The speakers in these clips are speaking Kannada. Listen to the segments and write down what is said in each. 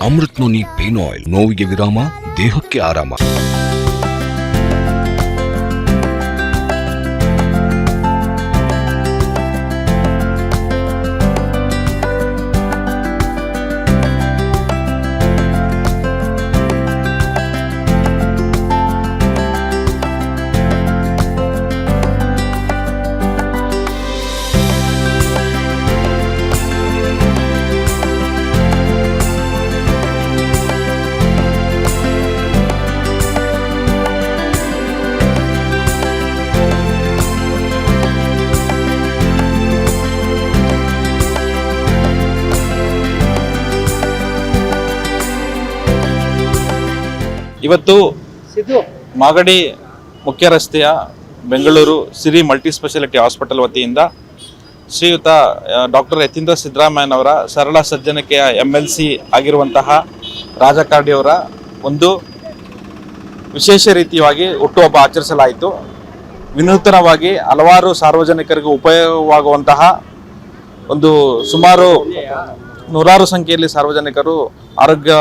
ಅಮೃತ್ ನೋನಿ ಪೇನ್ ಆಯಿಲ್ ನೋವಿಗೆ ವಿರಾಮ ದೇಹಕ್ಕೆ ಆರಾಮ. ಇವತ್ತು ಮಾಗಡಿ ಮುಖ್ಯ ರಸ್ತೆಯ Bengaluru Siri multi speciality hospital ವತಿಯಿಂದ ಶ್ರೀಯುತ ಡಾಕ್ಟರ್ ಯತೀಂದ್ರ ಸಿದ್ದರಾಮಯ್ಯನವರ ಸರಳ ಸಜ್ಜನಿಕೆಯ ಎಂ ಎಲ್ ಸಿ ಆಗಿರುವಂತಹ ರಾಜಕಾರಣಿಯವರ ಒಂದು ವಿಶೇಷ ರೀತಿಯಾಗಿ ಹುಟ್ಟುಹಬ್ಬ ಆಚರಿಸಲಾಯಿತು. ವಿನೂತನವಾಗಿ ಹಲವಾರು ಸಾರ್ವಜನಿಕರಿಗೆ ಉಪಯೋಗವಾಗುವಂತಹ ಒಂದು ಸುಮಾರು ನೂರಾರು ಸಂಖ್ಯೆಯಲ್ಲಿ ಸಾರ್ವಜನಿಕರು ಆರೋಗ್ಯ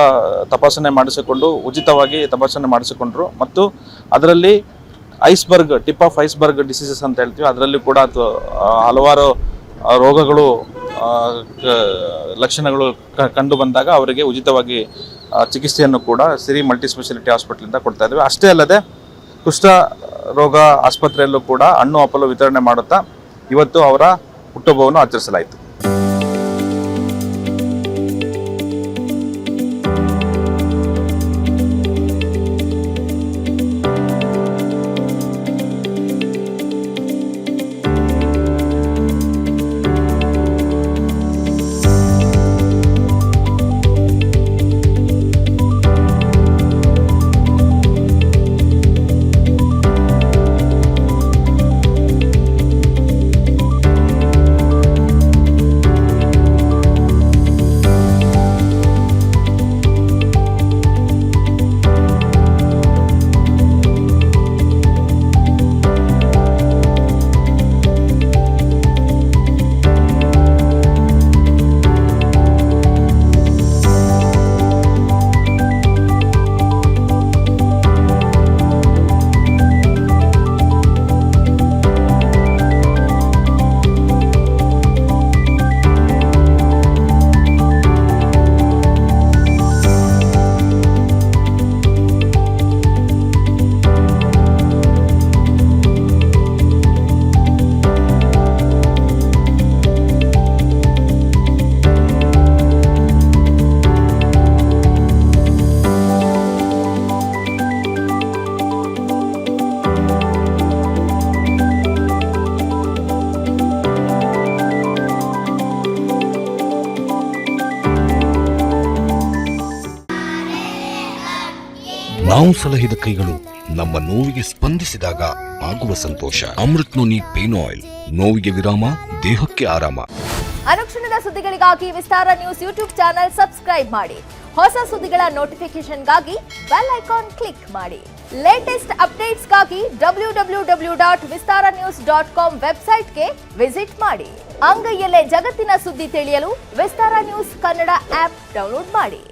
ತಪಾಸಣೆ ಮಾಡಿಸಿಕೊಂಡು ಉಚಿತವಾಗಿ ತಪಾಸಣೆ ಮಾಡಿಸಿಕೊಂಡ್ರು. ಮತ್ತು ಅದರಲ್ಲಿ iceberg, tip of iceberg diseases ಅಂತ ಹೇಳ್ತೀವಿ. ಅದರಲ್ಲಿ ಕೂಡ ಹಲವಾರು ರೋಗಗಳು ಲಕ್ಷಣಗಳು ಕಂಡು ಬಂದಾಗ ಅವರಿಗೆ ಉಚಿತವಾಗಿ ಚಿಕಿತ್ಸೆಯನ್ನು ಕೂಡ ಸಿರಿ ಮಲ್ಟಿ ಸ್ಪೆಷಾಲಿಟಿ ಹಾಸ್ಪಿಟ್ಲಿಂದ ಕೊಡ್ತಾ ಇದ್ದೀವಿ ಅಷ್ಟೇ ಅಲ್ಲದೆ ಕುಷ್ಠ ರೋಗ ಆಸ್ಪತ್ರೆಯಲ್ಲೂ ಕೂಡ ಹಣ್ಣು, ಹಪ್ಪಲು ವಿತರಣೆ ಮಾಡುತ್ತಾ ಇವತ್ತು ಅವರ ಹುಟ್ಟುಹಬ್ಬವನ್ನು ಆಚರಿಸಲಾಯಿತು. ನಾವು ಸಲಹಿದ ಕೈಗಳು ನಮ್ಮ ನೋವಿಗೆ ಸ್ಪಂದಿಸಿದಾಗ ಆಗುವ ಸಂತೋಷ. ಅಮೃತ್ ನೋನಿ ಪೇನ್ ಆಯಿಲ್, ನೋವಿಗೆ ವಿರಾಮ, ದೇಹಕ್ಕೆ ಆರಾಮ. ಅನುಕ್ಷಣದ ಸುದ್ದಿಗಳಿಗಾಗಿ Vistara news YouTube channel subscribe ಮಾಡಿ. ಹೊಸ ಸುದ್ದಿಗಳ ನೋಟಿಫಿಕೇಶನ್ಗಾಗಿ ಬೆಲ್ ಐಕಾನ್ ಕ್ಲಿಕ್ ಮಾಡಿ. Latest ಅಪ್ಡೇಟ್ಸ್ಗಾಗಿ W W W dot Vistara news dot com ವೆಬ್ಸೈಟ್ಗೆ ವಿಸಿಟ್ ಮಾಡಿ. ಅಂಗೈಯಲ್ಲೇ ಜಗತ್ತಿನ ಸುದ್ದಿ ತಿಳಿಯಲು Vistara news Kannada app download ಮಾಡಿ.